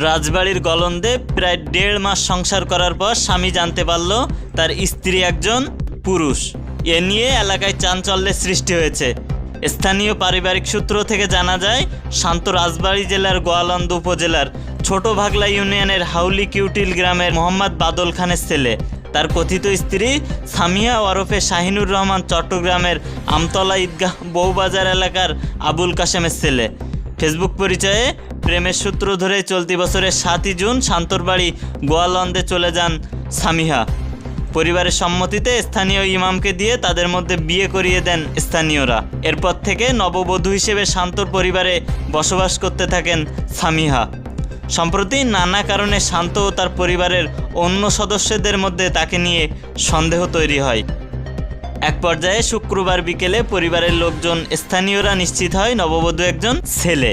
রাজবাড়ির গলন্দে প্রায় দেড় মাস সংসার করার পর স্বামী জানতে পারল তার স্ত্রী একজন পুরুষ। এ নিয়ে এলাকায় চাঞ্চল্যের সৃষ্টি হয়েছে। স্থানীয় পারিবারিক সূত্র থেকে জানা যায়, শান্ত রাজবাড়ী জেলার গোয়ালন্দ উপজেলার ছোট ভাগলা ইউনিয়নের হাউলি কিউটিল গ্রামের মোহাম্মদ বাদল খানের ছেলে। তার কথিত স্ত্রী সামিয়া ওরফে শাহিনুর রহমান চট্টগ্রামের আমতলা ঈদগাহ বউবাজার এলাকার আবুল কাশেমের ছেলে। ফেসবুক পরিচয়ে প্রেমের সূত্র ধরে চলতি বছরের সাতই জুন শান্তর বাড়ি গোয়ালন্দে চলে যান সামিহা। পরিবারের সম্মতিতে স্থানীয় ইমামকে দিয়ে তাদের মধ্যে বিয়ে করিয়ে দেন স্থানীয়রা। এরপর থেকে নববধূ হিসেবে শান্তর পরিবারে বসবাস করতে থাকেন সামিহা। সম্প্রতি নানা কারণে শান্ত ও তার পরিবারের অন্য সদস্যদের মধ্যে তাকে নিয়ে সন্দেহ তৈরি হয়। এক পর্যায়ে শুক্রবার বিকেলে পরিবারের লোকজন স্থানীয়রা নিশ্চিত হয় নববধূ একজন ছেলে।